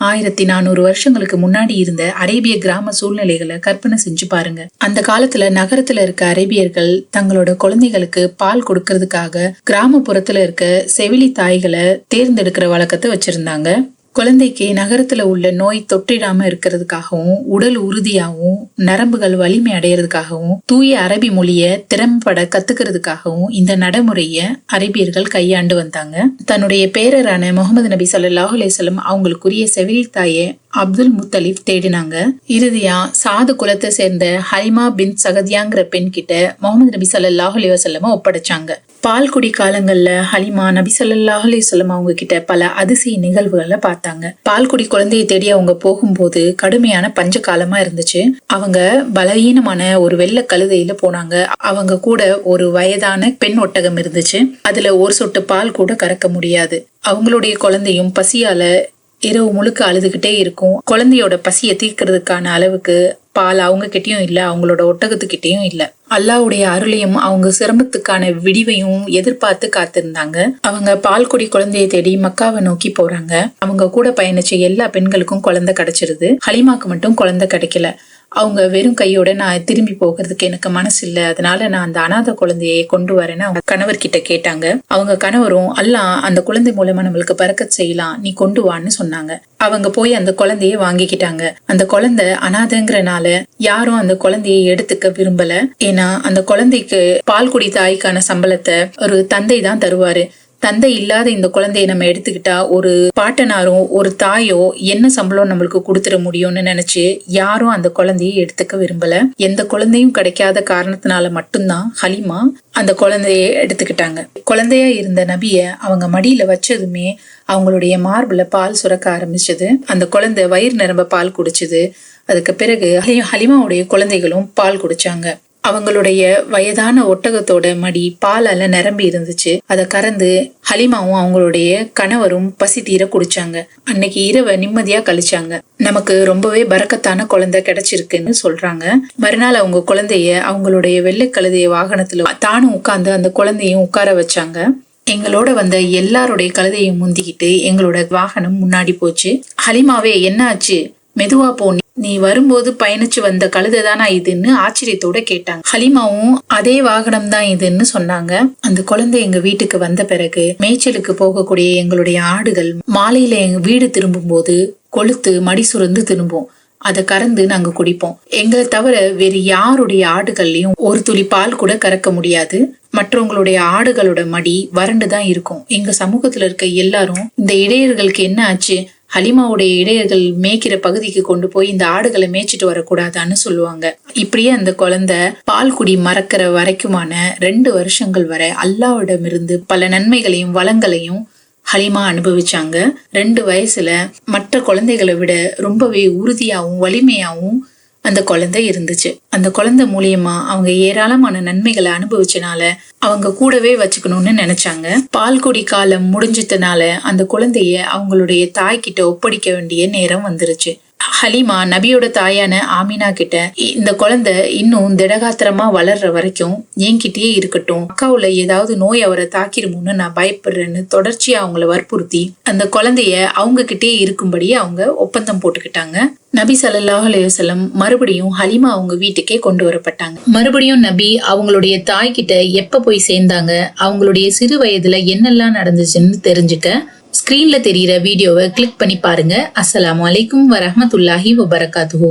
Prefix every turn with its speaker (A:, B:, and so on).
A: ஆயிரத்தி நானூறு வருஷங்களுக்கு முன்னாடி இருந்த அரேபிய கிராம சூழ்நிலைகளை கற்பனை செஞ்சு பாருங்க. அந்த காலத்துல நகரத்துல இருக்க அரேபியர்கள் தங்களோட குழந்தைகளுக்கு பால் கொடுக்கறதுக்காக கிராமப்புறத்துல இருக்க செவிலி தாய்களை தேர்ந்தெடுக்கிற வழக்கத்தை வச்சிருந்தாங்க. குழந்தைக்கு நகரத்துல உள்ள நோய் தொற்றிடாம இருக்கிறதுக்காகவும் உடல் உறுதியாகவும் நரம்புகள் வலிமை அடையிறதுக்காகவும் தூய அரபி மொழிய திறம்பட கத்துக்கிறதுக்காகவும் இந்த நடைமுறைய அரேபியர்கள் கையாண்டு வந்தாங்க. தன்னுடைய பேரரான முகமது நபி சல்லாஹ் அலிசல்லம் அவங்களுக்குரிய செவிலித்தாயை அப்துல் முத்தலிப் தேடினாங்க. இறுதியா சாது குலத்தை சேர்ந்த ஹலிமா பின் சகதியாங்கிற பெண் கிட்ட முகமது நபி சல்லாஹ் அலிவசல்லம ஒப்படைச்சாங்க. பால்குடி காலங்கள்ல ஹலிமா நபி சல்லாஹ் அலிவசல்லம் அவங்க கிட்ட பல அதிசய நிகழ்வுகளை பார்த்தாங்க. பால்குடி குழந்தையை தேடி அவங்க போகும்போது கடுமையான பஞ்ச காலமா இருந்துச்சு. அவங்க பலவீனமான ஒரு வெள்ளை கழுதையில போனாங்க. அவங்க கூட ஒரு வயதான பெண் ஒட்டகம் இருந்துச்சு. அதுல ஒரு சொட்டு பால் கூட கறக்க முடியாது. அவங்களுடைய குழந்தையும் பசியால இரவு முழுக்க அழுதுகிட்டே இருக்கும். குழந்தையோட பசியை தீர்க்கறதுக்கான அளவுக்கு பால் அவங்க கிட்டயும் இல்லை அவங்களோட ஒட்டகத்துக்கிட்டேயும் இல்லை. அல்லாவுடைய அருளையும் அவங்க சிரமத்துக்கான விடிவையும் எதிர்பார்த்து காத்திருந்தாங்க. அவங்க பால்குடி குழந்தையை தேடி மக்காவை நோக்கி போறாங்க. அவங்க கூட பயணிச்ச எல்லா பெண்களுக்கும் குழந்தை கிடைச்சிருது. ஹலிமாக்கு மட்டும் குழந்தை கிடைக்கல. அவங்க வெறும் கையோட நான் திரும்பி போகிறதுக்கு எனக்கு மனசு இல்லை அதனால நான் அந்த அனாதை குழந்தையை கொண்டு வரேன்னு அவங்க கணவர்கிட்ட கேட்டாங்க. அவங்க கணவரும் எல்லாம் அந்த குழந்தை மூலமா நம்மளுக்கு பறக்க செய்யலாம். நீ கொண்டு வான்னு சொன்னாங்க. அவங்க போய் அந்த குழந்தைய வாங்கிக்கிட்டாங்க. அந்த குழந்தை அனாதைங்கிறனால யாரும் அந்த குழந்தையை எடுத்துக்க விரும்பல. ஏன்னா அந்த குழந்தைக்கு பால்குடி தாய்க்கான சம்பளத்தை ஒரு தந்தை தான் தருவாரு. தந்தை இல்லாத இந்த குழந்தைய நம்ம எடுத்துக்கிட்டா ஒரு பாட்டனாரும் ஒரு தாயோ என்ன சம்பளம் நம்மளுக்கு கொடுத்துட முடியும்னு நினைச்சு யாரும் அந்த குழந்தையை எடுத்துக்க விரும்பல. எந்த குழந்தையும் கிடைக்காத காரணத்தினால மட்டும்தான் ஹலிமா அந்த குழந்தைய எடுத்துக்கிட்டாங்க. குழந்தையா இருந்த நபிய அவங்க மடியில வச்சதுமே அவங்களுடைய மார்பில் பால் சுரக்க ஆரம்பிச்சது. அந்த குழந்தை வயிறு நிரம்ப பால் குடிச்சது. அதுக்கு பிறகு ஹலி- ஹலிமாவுடைய குழந்தைகளும் பால் குடிச்சாங்க. அவங்களுடைய வயதான ஒட்டகத்தோட மடி பாலால நிரம்பி இருந்துச்சு. அதை கறந்து ஹலிமாவும் அவங்களுடைய கணவரும் பசி தீர குடிச்சாங்க. அன்னைக்கு இரவை நிம்மதியா கழிச்சாங்க. நமக்கு ரொம்பவே பறக்கத்தான குழந்தை கிடைச்சிருக்குன்னு சொல்றாங்க. மறுநாள் அவங்க குழந்தைய அவங்களுடைய வெள்ளை கழுதைய வாகனத்துல தானும் உட்கார்ந்து அந்த குழந்தையும் உட்கார வச்சாங்க. எங்களோட வந்த எல்லாருடைய கழுதையும் முந்திக்கிட்டு எங்களோட வாகனம் முன்னாடி போச்சு. ஹலிமாவே என்ன ஆச்சு மெதுவா போ நீ- வரும்போது பயணிச்சு வந்த கழுதை தானா இதுன்னு ஆச்சரியத்தோட கேட்டாங்க. ஹலிமாவும் அதே வாகனம் தான் இதுன்னு சொன்னாங்க. அந்த குழந்தை எங்க வீட்டுக்கு வந்த பிறகு மேய்ச்சலுக்கு போகக்கூடிய எங்களுடைய ஆடுகள் மாலையில எங்க வீடு திரும்பும் போது கொளுத்து மடி சுரந்து திரும்பும். அதை கறந்து நாங்க குடிப்போம். எங்களை தவிர வேறு யாருடைய ஆடுகள்லயும் ஒரு துளி பால் கூட கறக்க முடியாது. மற்றவங்களுடைய ஆடுகளோட மடி வறண்டு தான் இருக்கும். எங்க சமூகத்துல இருக்க எல்லாரும் இந்த இடையர்களுக்கு என்ன ஆச்சு? ஹலிமாவுடைய இடையர்கள் மேய்க்கிற பகுதிக்கு கொண்டு போய் இந்த ஆடுகளை மேய்ச்சிட்டு வரக்கூடாதான்னு சொல்லுவாங்க. இப்படியே அந்த குழந்தை பால் குடி மறக்கிற வரைக்குமான ரெண்டு வருஷங்கள் வரை அல்லாவிடமிருந்து பல நன்மைகளையும் வளங்களையும் ஹலிமா அனுபவிச்சாங்க. ரெண்டு வயசுல மற்ற குழந்தைகளை விட ரொம்பவே உறுதியாவும் வலிமையாவும் அந்த குழந்தை இருந்துச்சு. அந்த குழந்தை மூலியமா அவங்க ஏராளமான நன்மைகளை அனுபவிச்சனால அவங்க கூடவே வச்சுக்கணும்னு நினைச்சாங்க. பால்குடி காலம் முடிஞ்சதுனால அந்த குழந்தைய அவங்களுடைய தாய்கிட்ட ஒப்படைக்க வேண்டிய நேரம் வந்துருச்சு. ஹலிமா நபியோட தாயான ஆமினா கிட்ட "இ- இந்த குழந்தை இன்னும் திடகாத்திரமா வளர்ற வரைக்கும் என்கிட்டயே இருக்கட்டும். அக்காவுல ஏதாவது நோய் அவரை தாக்கிருமோன்னு நான் பயப்படுறேன்னு தொடர்ச்சியா அவங்கள வற்புறுத்தி அந்த குழந்தைய அவங்க கிட்டே இருக்கும்படி அவங்க ஒப்பந்தம் போட்டுக்கிட்டாங்க. நபி சல்லாஹ் அலைஹி மறுபடியும் ஹலிமா அவங்க வீட்டுக்கே கொண்டு வரப்பட்டாங்க. மறுபடியும் நபி அவங்களுடைய தாய்கிட்ட எப்ப போய் சேர்ந்தாங்க? அவங்களுடைய சிறு வயதுல என்னெல்லாம் நடந்துச்சுன்னு தெரிஞ்சுக்க ஸ்கிரீன்ல தெரியிற வீடியோவை கிளிக் பண்ணி பாருங்க. அஸ்லாம் வலைக்கும் வரமத்துல்லாஹி வபரகாத்துஹு.